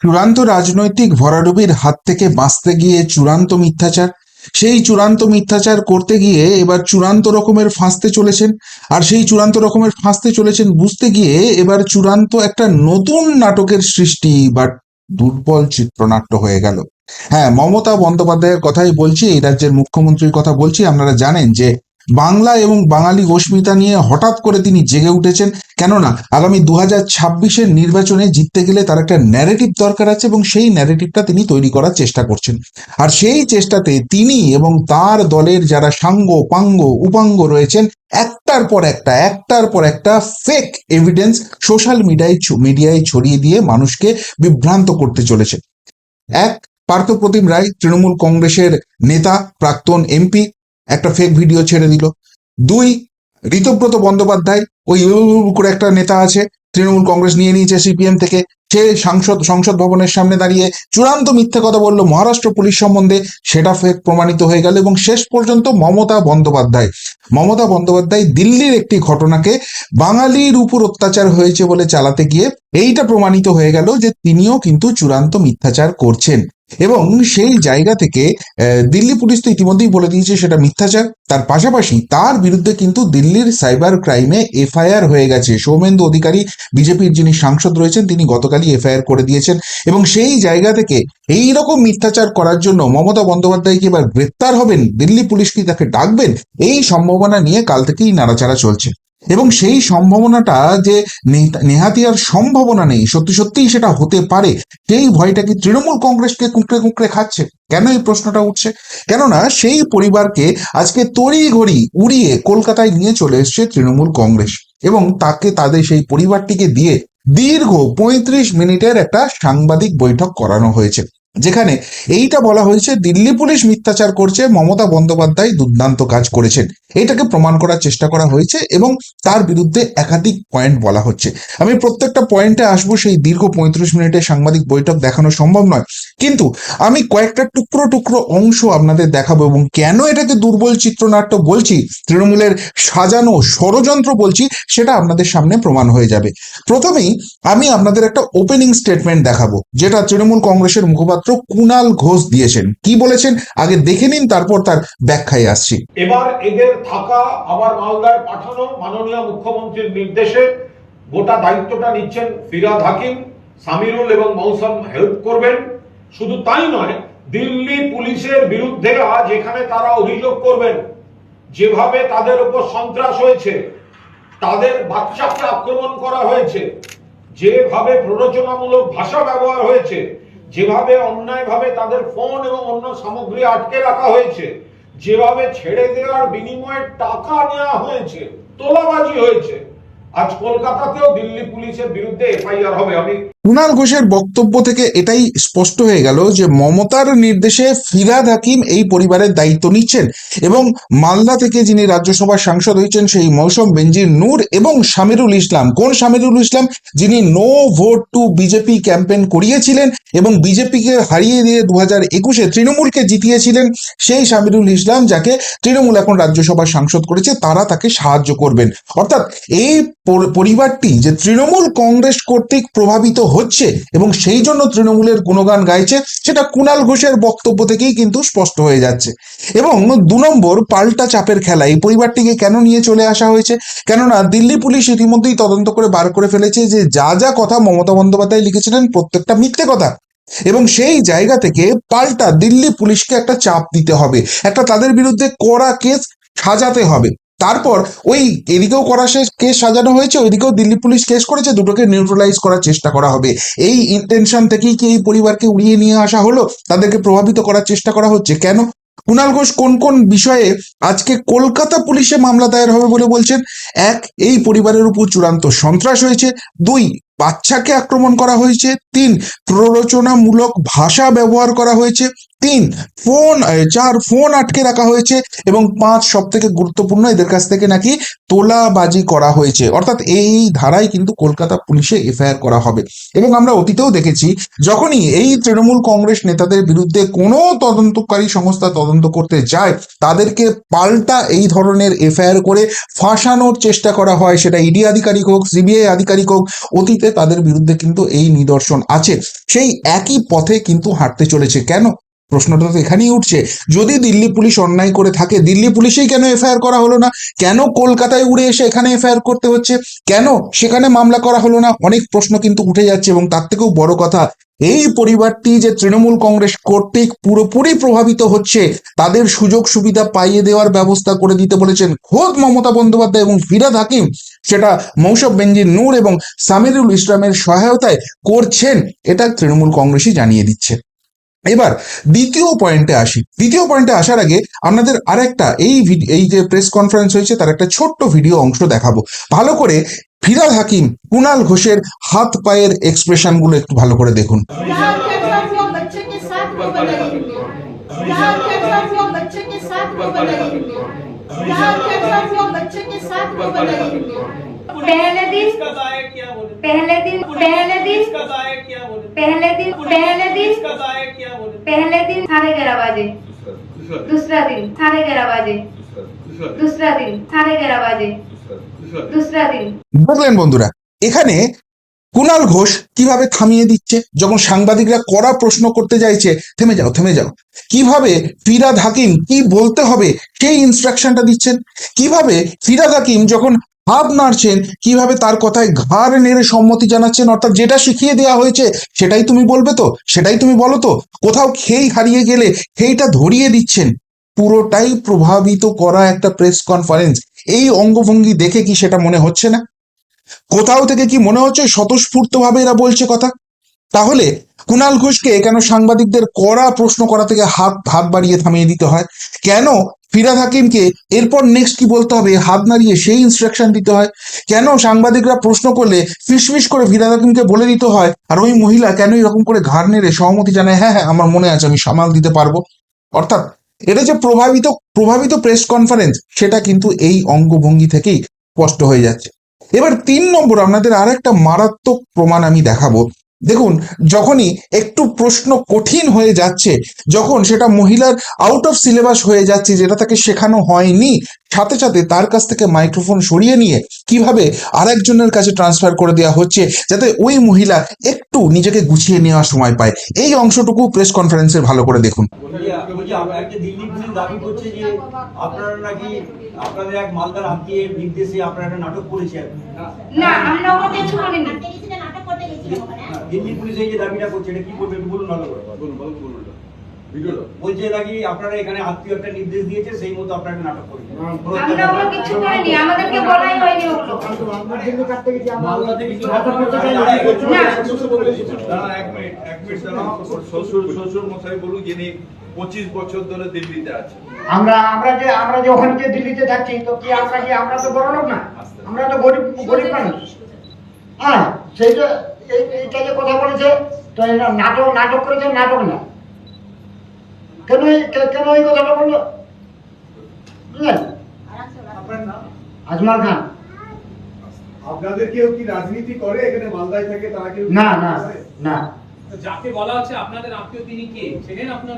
চূড়ান্ত রাজনৈতিক ভরাডুবির হাত থেকে বাঁচতে গিয়ে চূড়ান্ত মিথ্যাচার, সেই চূড়ান্ত মিথ্যাচার করতে গিয়ে এবার চূড়ান্ত রকমের ফাঁসতে চলেছেন আর সেই চূড়ান্ত রকমের ফাঁসতে চলেছেন বুঝতে গিয়ে এবার চূড়ান্ত একটা নতুন নাটকের সৃষ্টি বা দুর্বল চিত্রনাট্য হয়ে গেল। হ্যাঁ মমতা বন্দ্যোপাধ্যায়ের কথাই বলছি, এই রাজ্যের মুখ্যমন্ত্রীর কথা বলছি, আপনারা জানেন যে বাংলা এবং বাঙালি অস্মিতা নিয়ে হঠাৎ করে তিনি জেগে উঠেছেন। কেননা, আগামী দু হাজার ছাব্বিশের নির্বাচনে জিততে গেলে তার একটা ন্যারেটিভ দরকার আছে এবং সেই ন্যারেটিভটা তিনি তৈরি করার চেষ্টা করছেন। আর সেই চেষ্টাতে তিনি এবং তার দলের যারা সাঙ্গ, পাঙ্গ, উপাঙ্গ রয়েছেন, একটার পর একটা, একটার পর একটা ফেক এভিডেন্স সোশ্যাল মিডিয়ায় মিডিয়ায় ছড়িয়ে দিয়ে মানুষকে বিভ্রান্ত করতে চলেছে। এক, পার্থপ্রতিম রায়, তৃণমূল কংগ্রেসের নেতা, প্রাক্তন এমপি একটা ফেক ভিডিও ছেড়ে দিল। দুই, ঋতব্রত বন্দ্যোপাধ্যায়, ওই করে একটা নেতা আছে, তৃণমূল কংগ্রেস নিয়ে নিয়েছে সিপিএম থেকে, সে সাংসদ, সংসদ ভবনের সামনে দাঁড়িয়ে চূড়ান্ত মিথ্যে কথা বলল, মহারাষ্ট্র পুলিশ সম্বন্ধে সেটা ফেক প্রমাণিত হয়ে গেল এবং শেষ পর্যন্ত মমতা বন্দ্যোপাধ্যায় মমতা বন্দ্যোপাধ্যায় দিল্লির একটি ঘটনাকে বাঙালির উপর অত্যাচার হয়েছে বলে চালাতে গিয়ে এইটা প্রমাণিত হয়ে গেল যে তিনিও কিন্তু চূড়ান্ত মিথ্যাচার করছেন। এবং সেই জায়গা থেকে দিল্লি পুলিশ তো ইতিমধ্যেই বলে দিয়েছে সেটা মিথ্যাচার। তার পাশাপাশি তার বিরুদ্ধে কিন্তু দিল্লির সাইবার ক্রাইমে এফআইআর হয়ে গেছে। সৌমেন্দু অধিকারী, বিজেপির যিনি সাংসদ রয়েছেন, তিনি গতকালই এফআইআর করে দিয়েছেন। এবং সেই জায়গা থেকে এই রকম মিথ্যাচার করার জন্য মমতা বন্দ্যোপাধ্যায় কি এবার গ্রেপ্তার হবেন? দিল্লি পুলিশ কি তাকে ডাকবেন? এই সম্ভাবনা নিয়ে কাল থেকেই নাড়াচাড়া চলছে। এবং সেই সম্ভাবনাটা যে নেহাতি আর সম্ভাবনা নেই, সত্যি সত্যিই সেটা হতে পারে, সেই ভয়টা কি তৃণমূল কংগ্রেসকে কুঁকড়ে কুঁকড়ে খাচ্ছে? কেন এই প্রশ্নটা উঠছে? কেননা সেই পরিবারকে আজকে তড়ি ঘড়ি উড়িয়ে কলকাতায় নিয়ে চলে এসছে তৃণমূল কংগ্রেস এবং তাকে তাদের সেই পরিবারটিকে দিয়ে দীর্ঘ পঁয়ত্রিশ মিনিটের একটা সাংবাদিক বৈঠক করানো হয়েছে। যেখানে এইটা বলা হয়েছে, দিল্লি পুলিশ মিথ্যাচার করছে, মমতা বন্দ্যোপাধ্যায় দুর্দান্ত কাজ করেছেন। এটাকে প্রমাণ করার চেষ্টা করা হয়েছে এবং তার বিরুদ্ধে একাধিক পয়েন্ট বলা হচ্ছে। আমি প্রত্যেকটা পয়েন্টে আসব, সেই দীর্ঘ পঁয়ত্রিশ মিনিটের সাংবাদিক বৈঠক দেখানো সম্ভব নয়। কিন্তু আমি কয়েকটা টুকরো টুকরো অংশ আপনাদের দেখাবো এবং কেন এটাকে দুর্বল চিত্রনাট্য বলছি, তৃণমূলের সাজানো ষড়যন্ত্র বলছি, সেটা আপনাদের সামনে প্রমাণ হয়ে যাবে। প্রথমেই আমি আপনাদের একটা ওপেনিং স্টেটমেন্ট দেখাবো, যেটা তৃণমূল কংগ্রেসের মুখপাত্র কুনাল ঘোষ দিয়েছেন। কি বলেছেন? আগে দেখে নিন, তারপর তার ব্যাখ্যায় আসছি। এবার এদের থাকা, আবার মালদায় পাঠানো মাননীয় মুখ্যমন্ত্রীর নির্দেশে গোটা দায়িত্বটা নিচ্ছেন ফিরাদ হাকিম, সামিরুল এবং মৌসম হেল্প করবেন। শুধু তাই নয়, দিল্লি পুলিশের বিরুদ্ধে আজ এখানে তারা অভিযোগ করবেন, যেভাবে তাদের উপর সন্ত্রাস হয়েছে, তাদের বাচ্চাকে আক্রমণ করা হয়েছে, যেভাবে প্ররোচনামূলক ভাষা ব্যবহার হয়েছে যেভাবে অন্যায়ভাবে তাদের ফোন এবং অন্য সামগ্রী আটকে রাখা হয়েছে, যেভাবে ছেড়ে দেওয়ার বিনিময়ে টাকা নেওয়া হয়েছে, তোলাবাজি হয়েছে আজ কলকাতাতেও দিল্লি পুলিশের বিরুদ্ধে এফআইআর হবে। আমি কুণাল ঘোষের বক্তব্য থেকে এটাই স্পষ্ট হয়ে গেল যে মমতার নির্দেশে ফিরাদ হাকিম এই পরিবারের দায়িত্ব নিচ্ছেন এবং মালদা থেকে যিনি রাজ্যসভার সাংসদ হয়েছেন সেই মৌসুম বেঞ্জির নূর এবং সামিরুল ইসলাম। কোন সামিরুল ইসলাম? যিনি no vote to BJP campaign করিয়েছিলেন এবং বিজেপিকে হারিয়ে দিয়ে দু হাজার একুশে তৃণমূলকে জিতিয়েছিলেন সেই সামিরুল ইসলাম, যাকে তৃণমূল এখন রাজ্যসভার সাংসদ করেছে, তারা তাকে সাহায্য করবেন। অর্থাৎ এই পরিবারটি যে তৃণমূল কংগ্রেস কর্তৃক প্রভাবিত হচ্ছে এবং সেই জন্য তৃণমূলের গুণগান গাইছে, সেটা কুণাল ঘোষের বক্তব্য থেকেই কিন্তু স্পষ্ট হয়ে যাচ্ছে। এবং দু নম্বর পাল্টা চাপের খেলা, এই পরিবারটিকে কেন নিয়ে চলে আসা হয়েছে? কেননা দিল্লি পুলিশ ইতিমধ্যেই তদন্ত করে বার করে ফেলেছে যে যা যা কথা মমতা বন্দ্যোপাধ্যায় লিখেছিলেন প্রত্যেকটা মিথ্যে কথা। এবং সেই জায়গা থেকে পাল্টা দিল্লি পুলিশকে একটা চাপ দিতে হবে, একটা তাদের বিরুদ্ধে কড়া কেস সাজাতে হবে। তারপর ওই এদিকেও করা শেষ কেস সাজানো হয়েছে, ওইদিকেও দিল্লি পুলিশ কেস করেছে, দুটোকে নিউট্রালাইজ করার চেষ্টা করা হবে। এই ইন্টেনশন থেকেই কি এই পরিবারকে উড়িয়ে নিয়ে আসা হলো? তাদেরকে প্রভাবিত করার চেষ্টা করা হচ্ছে কেন? কুণাল ঘোষ কোন কোন বিষয়ে আজকে কলকাতা পুলিশে মামলা দায়ের হবে বলে বলছেন? এক, এই পরিবারের উপর চূড়ান্ত সন্ত্রাস হয়েছে। দুই বাচ্চাকে আক্রমণ করা হয়েছে। তিন, প্ররোচনামূলক ভাষা ব্যবহার করা হয়েছে। তিন, ফোন চার ফোন আটকে রাখা হয়েছে। এবং পাঁচ সব থেকে গুরুত্বপূর্ণ এদের কাছ থেকে নাকি তোলাবাজি করা হয়েছে। অর্থাৎ এই ধারায় কিন্তু কলকাতা পুলিশে এফআইআর করা হবে। এবং আমরা অতীতেও দেখেছি, যখনই এই তৃণমূল কংগ্রেস নেতাদের বিরুদ্ধে কোনো তদন্তকারী সংস্থা তদন্ত করতে যায়, তাদেরকে পাল্টা এই ধরনের এফআইআর করে ফাঁসানোর চেষ্টা করা হয়। সেটা ইডি আধিকারিক হোক, সিবিআই আধিকারিক হোক অতীতে তাদের বিরুদ্ধে কিন্তু এই নিদর্শন আছে। সেই একই পথে কিন্তু হাঁটতে চলেছে। কেন? প্রশ্নটা তো এখানেই উঠছে। যদি দিল্লি পুলিশ অন্যায় করে থাকে, দিল্লি পুলিশেই কেন এফআইআর করা হলো না? কেন কলকাতায় উড়ে এসে এখানে এফআইআর করতে হচ্ছে? কেন সেখানে মামলা করা হলো না? অনেক প্রশ্ন কিন্তু উঠে যাচ্ছে এবং তার থেকেও বড় কথা, এই পরিবারটি যে তৃণমূল কংগ্রেস কর্তৃক পুরোপুরি প্রভাবিত হচ্ছে, তাদের সুযোগ সুবিধা পাইয়ে দেওয়ার ব্যবস্থা করে দিতে বলেছেন খোদ মমতা বন্দ্যোপাধ্যায় এবং ফিরাদ হাকিম। সেটা মৌসব বেঞ্জির নূর এবং সামিরুল ইসলামের সহায়তায় করছেন, এটা তৃণমূল কংগ্রেসই জানিয়ে দিচ্ছে। এবার দ্বিতীয় পয়েন্টে আসি। দ্বিতীয় পয়েন্টে আসার আগে আপনাদের আরেকটা, এই এই যে প্রেস কনফারেন্স হয়েছে, তার একটা ছোট্ট ভিডিও অংশ দেখাবো। ভালো করে ফিরাল হাকিম, কুনাল ঘোষের হাত পায়ের এক্সপ্রেশনগুলো একটু ভালো করে দেখুন। पहले दिन इसका दायर क्या बोले पहले दिन पहले दिन इसका दायर क्या बोले पहले दिन पहले दिन इसका दायर क्या बोले पहले दिन साढ़े ग्यारह बजे दूसरा दिन साढ़े ग्यारह बजे दूसरा दिन साढ़े ग्यारह बजे दूसरा दिन বুঝলেন বন্ধুরা এখানে কুনাল ঘোষ কিভাবে থামিয়ে দিচ্ছে যখন সাংবাদিকরা কড়া প্রশ্ন করতে চাইছে থেমে যাও থেমে যাও কিভাবে ফিরাদ হাকিম কি বলতে হবে সেই ইনস্ট্রাকশনটা দিচ্ছেন কিভাবে ফিরাদ হাকিম যখন হাত নাড়ছেন, কীভাবে তার কথায় ঘাড় নেড়ে সম্মতি জানাচ্ছেন, অর্থাৎ যেটা শিখিয়ে দেওয়া হয়েছে, সেটাই তুমি বলবে তো? সেটাই তুমি বলো তো? কোথাও খেই হারিয়ে গেলে খেইটা ধরিয়ে দিচ্ছেন। পুরোটাই প্রভাবিত করা একটা প্রেস কনফারেন্স এই অঙ্গভঙ্গি দেখে কি সেটা মনে হচ্ছে না? কোথাও থেকে কি মনে হচ্ছে স্বতঃস্ফূর্তভাবে এরা বলছে কথা? তাহলে কুণাল ঘোষকে কেন সাংবাদিকদের কড়া প্রশ্ন করা থেকে হাত হাত বাড়িয়ে থামিয়ে দিতে হয়? কেন ফিরাদ হাকিমকে এরপর নেক্সট কি বলতে হবে? হাত নাড়িয়ে সেই ইনস্ট্রাকশন দিতে হয়। কেন সাংবাদিকরা প্রশ্ন করলে ফিসফিস করে ফিরাদ হাকিমকে বলে দিতে হয়? আর ওই মহিলা কেন এরকম করে ঘাড় নেড়ে সহমতি জানায় হ্যাঁ হ্যাঁ আমার মনে আছে, আমি সামাল দিতে পারব। অর্থাৎ এটা যে প্রভাবিত প্রভাবিত প্রেস কনফারেন্স সেটা কিন্তু এই অঙ্গভঙ্গি থেকেই স্পষ্ট হয়ে যাচ্ছে। এবার তিন নম্বর আপনাদের আর একটা মারাত্মক প্রমাণ আমি দেখাবো। দেখুন যখনই একটু প্রশ্ন কঠিন হয়ে যাচ্ছে যখন সেটা মহিলার আউট অফ সিলেবাস হয়ে যাচ্ছে যেটা তাকে শেখানো হয়নি সাথে সাথে তার কাছ থেকে মাইক্রোফোন সরিয়ে নিয়ে কীভাবে আরেকজনের কাছে ট্রান্সফার করে দেওয়া হচ্ছে যাতে ওই মহিলা একটু নিজেকে গুছিয়ে নেওয়ার সময় পায়। এই অংশটুকু প্রেস কনফারেন্সে ভালো করে দেখুন। বলছি বলছি আপনার একটা দিল্লি পুলিশ দাবি করছে যে আপনারা নাকি আপনাদের এক মালদার আত্মীয়ের নির্দেশে আপনারা একটা নাটক করেছেন। না আমরা ওকে কিছু করিনি। দিল্লি পুলিশ এই যে দাবিটা করছে এটা কি করবে একটু বলুন ভালো করে। বলছে নাকি আপনারা এখানে আত্মীয় একটা নির্দেশ দিয়েছে সেই মতো আপনারা নাটক করেছেন আমরা ওগুলো কিছু করিনি আমাদেরকে বলাই হয়নি ওগুলো। মালদা থেকে কি নাটক করতে চাই না। এক মিনিট, এক মিনিট শ্বশুর শ্বশুর মশাই বলুন যিনি পঁচিশ বছর ধরে দিল্লিতে আছে। আমরা আমরা যে আমরা যে ওখানে যে দিল্লিতে যাচ্ছি তো কি আমরা কি আমরা তো বড় লোক না আমরা তো গরিব গরিব মানুষ। হ্যাঁ। সেইটা যে কথা বলেছে নাটক নাটক করেছে নাটক না। কেন কেন এই কথাটা বলল? বুঝলেন? আজমাল খান। আপনাদের কেউ কি রাজনীতি করে? এখানে মালদায় থাকে তারা কেউ না না না। যাকে বলা হচ্ছে আপনাদের আত্মীয় তিনি কে? আপনার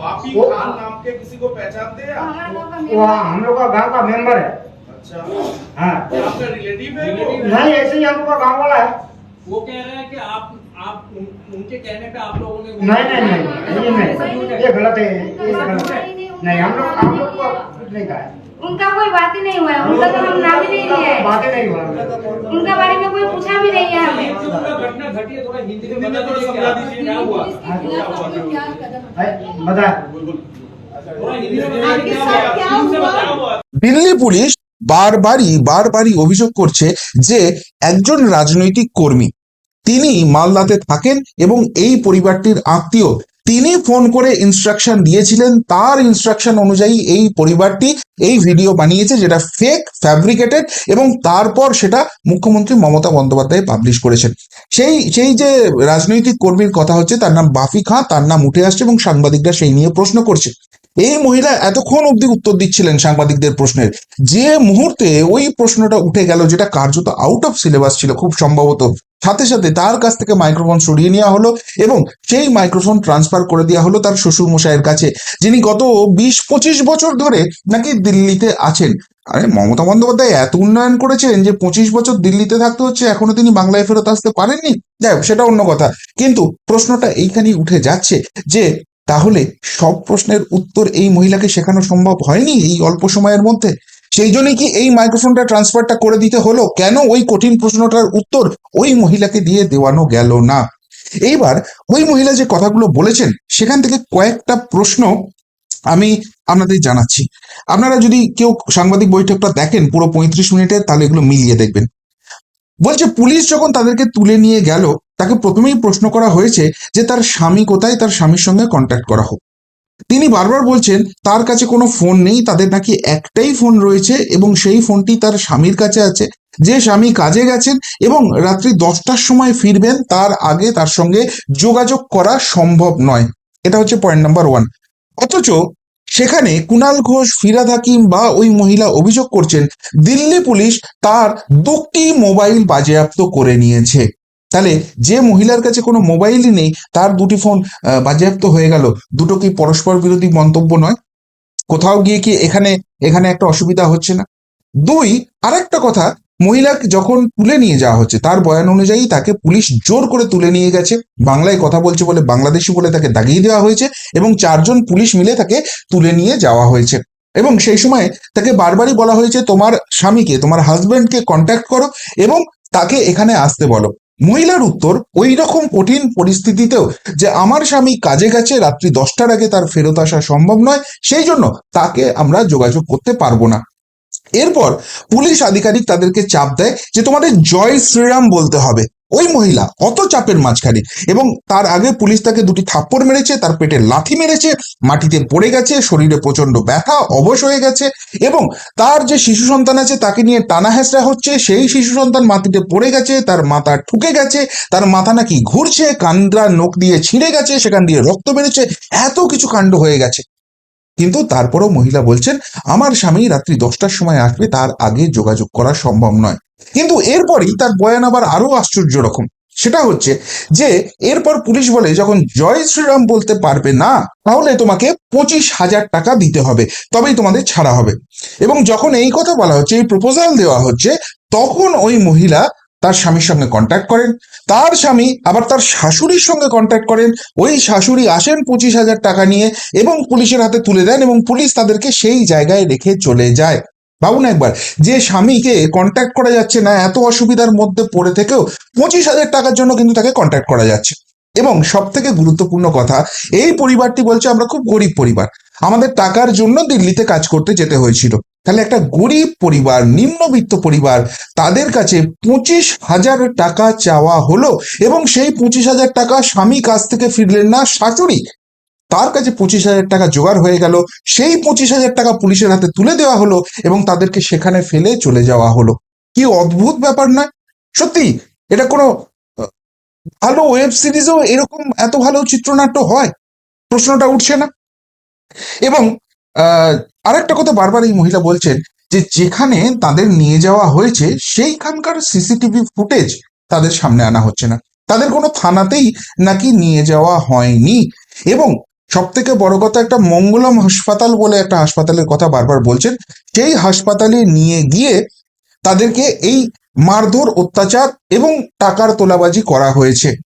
हाँ? बापी वो- खान नाम के किसी को पहचानते हैं आप? हमारा गाँव का वो हम लोग का गाँव का मेंबर है। अच्छा। हाँ। आपका रिलेटिव है नहीं ऐसे ही हम लोग का गाँव वाला है। वो कह रहे हैं कि आप आप उन- उनके कहने पे आप लोगों ने नहीं नहीं नहीं ये नहीं ये गलत है ये गलत है। नहीं हम लोग हम लोग को नहीं कहा है। उनका कोई बात ही नहीं हुआ है उनका तो हम नाम ही नहीं लिया है बातें नहीं हुआ उनका बारे में कोई पूछा भी नहीं है हमें जो पूरा घटना घटी है थोड़ा हिंदी में हिंदी में बता थोड़ा दीजिए समझा क्या दीजिए क्या हुआ क्या हुआ बता थोड़ा हिंदी में बताइए आपके क्या साथ हुआ क्या हिंदी से हुआ? बताओ দিল্লি পুলিশ বারবারই বারবারই অভিযোগ করছে যে একজন রাজনৈতিক কর্মী তিনি মালদাতে থাকেন এবং এই পরিবারটির আত্মীয় তিনি ফোন করে ইনস্ট্রাকশন দিয়েছিলেন। তার ইনস্ট্রাকশন অনুযায়ী এই পরিবারটি এই ভিডিও বানিয়েছে যেটা ফেক ফ্যাব্রিকেটেড এবং তারপর সেটা মুখ্যমন্ত্রী মমতা বন্দ্যোপাধ্যায় পাবলিশ করেছেন। সেই সেই যে রাজনৈতিক কর্মীর কথা হচ্ছে, তার নাম বাফি খাঁ, তার নাম উঠে আসছে এবং সাংবাদিকরা সেই নিয়ে প্রশ্ন করছে। এই মহিলা এতক্ষণ অবধি উত্তর দিচ্ছিলেন সাংবাদিকদের প্রশ্নের। যে মুহূর্তে ওই প্রশ্নটা উঠে গেল যেটা কার্যত আউট অফ সিলেবাস ছিল খুব সম্ভবত। সাথে সাথে তার কাছ থেকে মাইক্রোফোন সরিয়ে নেওয়া হলো এবং সেই মাইক্রোফোন ট্রান্সফার করে দেওয়া হলো তার শ্বশুর মশাইয়ের কাছে, যিনি গত বিশ পঁচিশ বছর ধরে নাকি দিল্লিতে আছেন। আরে, মমতা বন্দ্যোপাধ্যায় এত উন্নয়ন করেছেন যে পঁচিশ বছর দিল্লিতে থাকতে হচ্ছে, এখনও তিনি বাংলায় ফেরত আসতে পারেননি? যাই সেটা অন্য কথা। কিন্তু প্রশ্নটা এইখানেই উঠে যাচ্ছে যে তাহলে সব প্রশ্নের উত্তর এই মহিলাকে শেখানো সম্ভব হয়নি এই অল্প সময়ের মধ্যে? সেই জন্যই কি এই মাইক্রোফোনটা ট্রান্সফারটা করে দিতে হলো? কেন ওই কঠিন প্রশ্নটার উত্তর ওই মহিলাকে দিয়ে দেওয়ানো গেল না? এইবার ওই মহিলা যে কথাগুলো বলেছেন, সেখান থেকে কয়েকটা প্রশ্ন আমি আপনাদের জানাচ্ছি। আপনারা যদি কেউ সাংবাদিক বৈঠকটা দেখেন পুরো পঁয়ত্রিশ মিনিটে, তাহলে এগুলো মিলিয়ে দেখবেন। বলছে, পুলিশ যখন তাদেরকে তুলে নিয়ে গেল, তাকে প্রথমেই প্রশ্ন করা হয়েছে যে তার স্বামী কোথায়, তার স্বামীর সঙ্গে কন্ট্যাক্ট করা হোক। তিনি বারবার বলছেন, তার কাছে কোনো ফোন নেই, তাদের নাকি একটাই ফোন রয়েছে এবং সেই ফোনটি তার স্বামীর কাছে আছে। যে স্বামী কাজে গেছেন এবং রাত্রি দশটার সময় ফিরবেন, তার আগে তার সঙ্গে যোগাযোগ করা সম্ভব নয়। এটা হচ্ছে পয়েন্ট নাম্বার ওয়ান অথচ সেখানে কুণাল ঘোষ, ফিরাদ হাকিম বা ওই মহিলা অভিযোগ করছেন, দিল্লি পুলিশ তার দুটি মোবাইল বাজেয়াপ্ত করে নিয়েছে। তাহলে যে মহিলার কাছে কোনো মোবাইলই নেই, তার দুটি ফোন বাজেয়াপ্ত হয়ে গেল। দুটো কি পরস্পর বিরোধী মন্তব্য নয়? কোথাও গিয়ে কি এখানে এখানে একটা অসুবিধা হচ্ছে না? দুই, আরেকটা কথা মহিলাকে যখন তুলে নিয়ে যাওয়া হচ্ছে, তার বয়ান অনুযায়ী তাকে পুলিশ জোর করে তুলে নিয়ে গেছে। বাংলায় কথা বলছে বলে বাংলাদেশি বলে তাকে দাগিয়ে দেওয়া হয়েছে এবং চারজন পুলিশ মিলে তাকে তুলে নিয়ে যাওয়া হয়েছে। এবং সেই সময় তাকে বারবারই বলা হয়েছে, তোমার স্বামীকে, তোমার হাজবেন্ডকে কন্ট্যাক্ট করো এবং তাকে এখানে আসতে বলো। মহিলার উত্তর ওই রকম কঠিন পরিস্থিতিতেও যে আমার স্বামী কাজে গেছে, রাত্রি দশটার আগে তার ফেরত আসা সম্ভব নয়, সেই জন্য তাকে আমরা যোগাযোগ করতে পারব না। এরপর পুলিশ আধিকারিক তাদেরকে চাপ দেয় যে তোমাদের জয় শ্রীরাম বলতে হবে। ওই মহিলা অত চাপের মাঝখানে এবং তার আগে পুলিশ তাকে দুটি থাপ্পড় মেরেছে, তার পেটে লাথি মেরেছে, মাটিতে পড়ে গেছে, শরীরে প্রচণ্ড ব্যথা, অবশ হয়ে গেছে এবং তার যে শিশু সন্তান আছে তাকে নিয়ে টানা হেঁচড়া হচ্ছে। সেই শিশু সন্তান মাটিতে পড়ে গেছে, তার মাথা ঠুকে গেছে, তার মাথা নাকি ঘুরছে কান্দ্রা নোক দিয়ে ছিঁড়ে গেছে, সেখান দিয়ে রক্ত বেড়েছে এত কিছু কাণ্ড হয়ে গেছে। কিন্তু তারপরও মহিলা বলছেন, আমার স্বামী রাত্রি দশটার সময় আসবে, তার আগে যোগাযোগ করা সম্ভব নয়। কিন্তু এরপরই তার বয়ান আবার আরও আশ্চর্য রকম। সেটা হচ্ছে যে, এরপর পুলিশ বলে, যখন জয় শ্রীরাম বলতে পারবে না, তাহলে তোমাকে পঁচিশ হাজার টাকা দিতে হবে, তবেই তোমাদের ছাড়া হবে। এবং যখন এই কথা বলা হচ্ছে, এই প্রপোজাল দেওয়া হচ্ছে, তখন ওই মহিলা তার স্বামীর সঙ্গে কন্ট্যাক্ট করেন, তার স্বামী আবার তার শাশুড়ির সঙ্গে কন্ট্যাক্ট করেন, ওই শাশুড়ি আসেন পঁচিশ হাজার টাকা নিয়ে এবং পুলিশের হাতে তুলে দেন এবং পুলিশ তাদেরকে সেই জায়গায় রেখে চলে যায়। ভাবুন একবার, যে স্বামীকে কন্ট্যাক্ট করা যাচ্ছে না, এত অসুবিধার মধ্যে পড়ে থেকেও পঁচিশ হাজার টাকার জন্য কিন্তু তাকে কন্ট্যাক্ট করা যাচ্ছে। এবং সব থেকে গুরুত্বপূর্ণ কথা, এই পরিবারটি বলছে আমরা খুব গরিব পরিবার। আমাদের টাকার জন্য দিল্লিতে কাজ করতে যেতে হয়েছিল। তাহলে একটা গরিব পরিবার, নিম্নবিত্ত পরিবার, তাদের কাছে পঁচিশ হাজার টাকা চাওয়া হলো এবং সেই পঁচিশ হাজার টাকা স্বামী কাছ থেকে ফিরলেন না, শাশুড়ি। তার কাছে পঁচিশ হাজার টাকা জোগাড় হয়ে গেল, সেই পঁচিশ হাজার টাকা পুলিশের হাতে তুলে দেওয়া হলো এবং তাদেরকে সেখানে ফেলে চলে যাওয়া হলো। কি অদ্ভুত ব্যাপার নয়? সত্যি, এটা কোনো ভালো ওয়েব সিরিজেও এরকম এত ভালো চিত্রনাট্য হয়? প্রশ্নটা উঠছে না? এবং আরেকটা কথা বারবার এই মহিলা বলছেন যে যেখানে তাদের নিয়ে যাওয়া হয়েছে, সেইখানকার সিসিটিভি ফুটেজ তাদের সামনে আনা হচ্ছে না। তাদের কোনো থানাতেই নাকি নিয়ে যাওয়া হয়নি। এবং সব থেকে বড় কথা, একটা মঙ্গলম হাসপাতাল বলে একটা হাসপাতালের কথা বারবার বলছেন, সেই হাসপাতালে নিয়ে গিয়ে তাদেরকে এই মারধর, অত্যাচার এবং টাকার তোলাবাজি করা হয়েছে।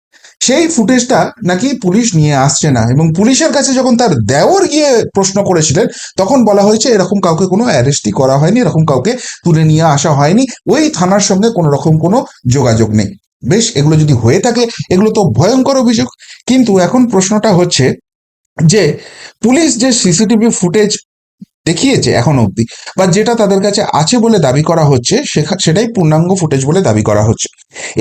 সেই ফুটেজটা নাকি পুলিশ নিয়ে আসছে না। এবং পুলিশের কাছে যখন তার দেওর গিয়ে প্রশ্ন করেছিলেন, তখন বলা হয়েছে এরকম কাউকে কোনো অ্যারেস্টই করা হয়নি, এরকম কাউকে তুলে নিয়ে আসা হয়নি। ওই থানার সঙ্গে কোনো রকম কোনো যোগাযোগ নেই। বেশ, এগুলো যদি হয়ে থাকে, এগুলো তো ভয়ঙ্কর অভিযোগ। কিন্তু এখন প্রশ্নটা হচ্ছে যে, পুলিশ যে সিসিটিভি ফুটেজ দেখিয়েছে এখন অবধি, বা যেটা তাদের কাছে আছে বলে দাবি করা হচ্ছে সেটাই পূর্ণাঙ্গ ফুটেজ বলে দাবি করা হচ্ছে।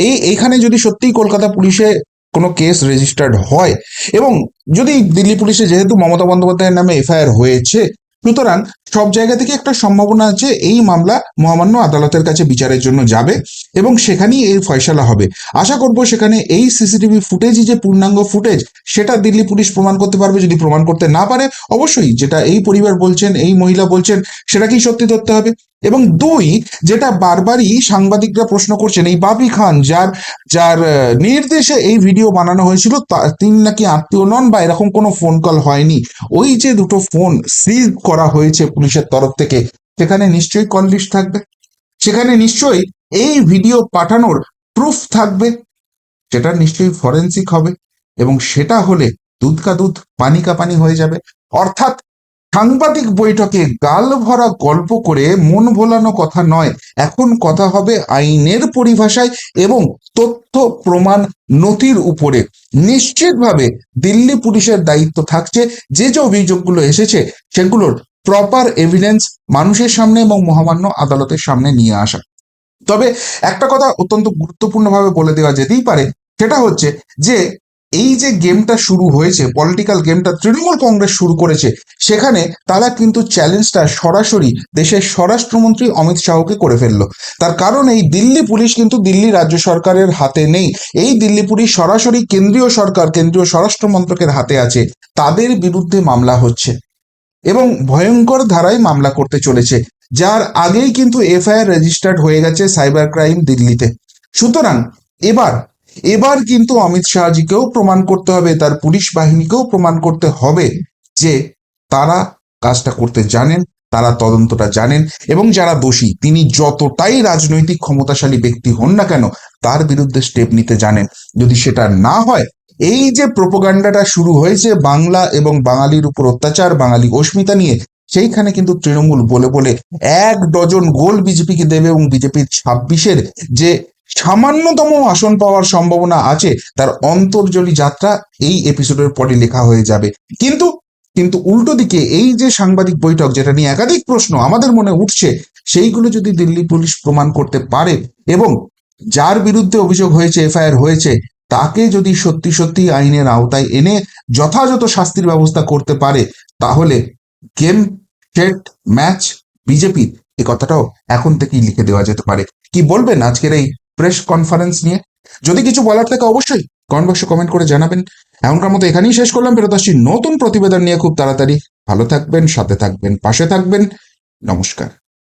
এই, এইখানে যদি সত্যিই কলকাতা পুলিশে কোনো কেস রেজিস্টার্ড হয় এবং যদি দিল্লি পুলিশে যেহেতু মমতা বন্দ্যোপাধ্যায়ের নামে এফআইআর হয়েছে, সুতরাং সব জায়গা থেকে একটা সম্ভাবনা আছে, এই মামলা মহামান্য আদালতের কাছে বিচারের জন্য যাবে এবং সেখানেই এই ফয়সালা হবে। আশা করব সেখানে এই সিসিটিভি ফুটেজই যে পূর্ণাঙ্গ ফুটেজ, সেটা দিল্লি পুলিশ প্রমাণ করতে পারবে। যদি প্রমাণ করতে না পারে, অবশ্যই যেটা এই পরিবার বলছেন, এই মহিলা বলছেন সেটাকেই সত্যি ধরতে হবে? এবং দুই, যেটা বারবারই সাংবাদিকরা প্রশ্ন করছেন, এই বাবি খান, যার যার নির্দেশে এই ভিডিও বানানো হয়েছিল তিনি নাকি আত্মীয় নন বা এরকম কোনো ফোন কল হয়নি। ওই যে দুটো ফোন সিজ করা হয়েছে পুলিশের তরফ থেকে। সেখানে নিশ্চয়ই কল লিস্ট থাকবে। সেখানে নিশ্চয়ই এই ভিডিও পাঠানোর প্রুফ থাকবে। সেটা নিশ্চয়ই ফরেন্সিক হবে এবং সেটা হলে দুধ কা দুধ, পানি কা পানি হয়ে যাবে। অর্থাৎ সাংবাদিক বৈঠকে গাল ভরা গল্প করে মন ভোলানো কথা নয়। এখন কথা হবে আইনের পরিভাষায় এবং তথ্য প্রমাণ নথির উপরে। নিশ্চিতভাবে দিল্লি পুলিশের দায়িত্ব থাকছে। যে যে অভিযোগগুলো এসেছে, সেগুলোর প্রপার এভিডেন্স মানুষের সামনে এবং মহামান্য আদালতের সামনে নিয়ে আসা। তবে একটা কথা অত্যন্ত গুরুত্বপূর্ণভাবে বলে দেওয়া যেতেই পারে, সেটা হচ্ছে যে, এই যে গেমটা শুরু হয়েছে পলিটিক্যাল গেমটা তৃণমূল কংগ্রেস শুরু করেছে, সেখানে তারা কিন্তু চ্যালেঞ্জটা সরাসরি দেশের স্বরাষ্ট্রমন্ত্রী অমিত শাহকে করে ফেলল। তার কারণ এই দিল্লি পুলিশ কিন্তু দিল্লি রাজ্য সরকারের হাতে নেই। এই দিল্লি পুলিশ সরাসরি কেন্দ্রীয় সরকার, কেন্দ্রীয় স্বরাষ্ট্র মন্ত্রকের হাতে আছে। তাদের বিরুদ্ধে মামলা হচ্ছে। এবং ভয়ঙ্কর ধারায় মামলা করতে চলেছে, যার আগেই কিন্তু এফআইআর রেজিস্টার্ড হয়ে গেছে সাইবার ক্রাইম দিল্লিতে। সুতরাং এবার এবার কিন্তু অমিত শাহজিকেও প্রমাণ করতে হবে, তার পুলিশ বাহিনীকেও প্রমাণ করতে হবে যে তারা কাজটা করতে জানেন, তারা তদন্তটা জানেন, এবং যারা দোষী, তিনি যতটাই রাজনৈতিক ক্ষমতাশালী ব্যক্তি হন না কেন, তার বিরুদ্ধে স্টেপ নিতে জানেন। যদি সেটা না হয় এই যে প্রোপাগান্ডাটা শুরু হয়েছে বাংলা এবং বাঙালির উপর অত্যাচার, বাঙালি অস্মিতা নিয়ে, সেইখানে কিন্তু তৃণমূল বলে বলে এক ডজন গোল বিজেপিকে দেবে এবং বিজেপির ছাব্বিশের যে সামান্যতম আসন পাওয়ার সম্ভাবনা আছে, তার অন্তর্জলী যাত্রা এই এপিসোডের পরে লেখা হয়ে যাবে। কিন্তু কিন্তু উল্টো দিকে এই যে সাংবাদিক বৈঠক, যেটা নিয়ে একাধিক প্রশ্ন আমাদের মনে উঠছে, সেইগুলো যদি দিল্লি পুলিশ প্রমাণ করতে পারে এবং যার বিরুদ্ধে অভিযোগ হয়েছে, এফআইআর হয়েছে তাকে যদি সত্যি সত্যি আইনের আওতায় এনে যথাযথ শাস্তির ব্যবস্থা করতে পারে, তাহলে গেম সেট ম্যাচ বিজেপি এ কথাটাও এখন থেকেই লিখে দেওয়া যেতে পারে। কি বলবেন আজকের এই প্রেস কনফারেন্স নিয়ে? যদি কিছু বলার থাকে অবশ্যই কমেন্ট বক্সে কমেন্ট করে জানাবেন। এখনকার মতো এখানেই শেষ করলাম। ফেরত আসছি নতুন প্রতিবেদন নিয়ে খুব তাড়াতাড়ি। ভালো থাকবেন, সাথে থাকবেন, পাশে থাকবেন। নমস্কার।